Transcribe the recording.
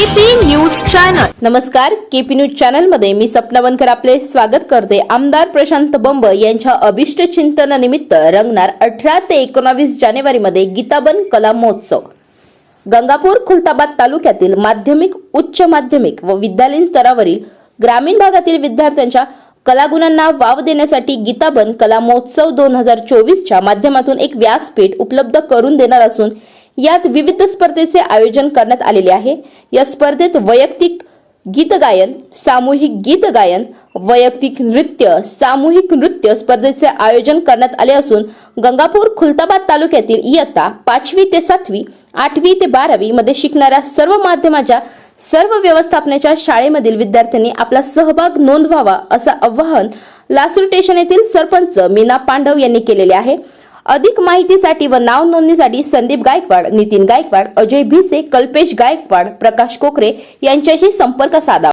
News channel नमस्कार KP news चॅनलमध्ये मी सपना बनकर आपले स्वागत करते. आमदार प्रशांत बंब यांच्या अभिष्ट चिंतनानिमित्त रंगणार अठरा ते एकोणावीस जानेवारी मध्ये गीताबन कला महोत्सव. गंगापूर खुलताबाद तालुक्यातील माध्यमिक उच्च माध्यमिक व विद्यालयीन स्तरावरील ग्रामीण भागातील विद्यार्थ्यांच्या कलागुणांना वाव देण्यासाठी गीताबन कला महोत्सव दोन हजार चोवीसच्या माध्यमातून एक व्यासपीठ उपलब्ध करून देणार असून यात विविध स्पर्धेचे आयोजन करण्यात आलेले आहे. या स्पर्धेत वैयक्तिक गीत गायन सामूहिक गीत गायन वैयक्तिक नृत्य सामूहिक नृत्य स्पर्धेचे आयोजन करण्यात आले असून गंगापूर खुलताबाद तालुक्यातील इयत्ता पाचवी ते सातवी आठवी ते बारावी मध्ये शिकणाऱ्या सर्व माध्यमाच्या सर्व व्यवस्थापनाच्या शाळेमधील विद्यार्थ्यांनी आपला सहभाग नोंदवावा असं आवाहन लासूर स्टेशन येथील सरपंच मीना पांडव यांनी केलेले आहे. अधिक माहितीसाठी व नाव नोंदणीसाठी संदीप गायकवाड नितीन गायकवाड अजय भिसे कल्पेश गायकवाड प्रकाश कोकरे यांच्याशी संपर्क साधा.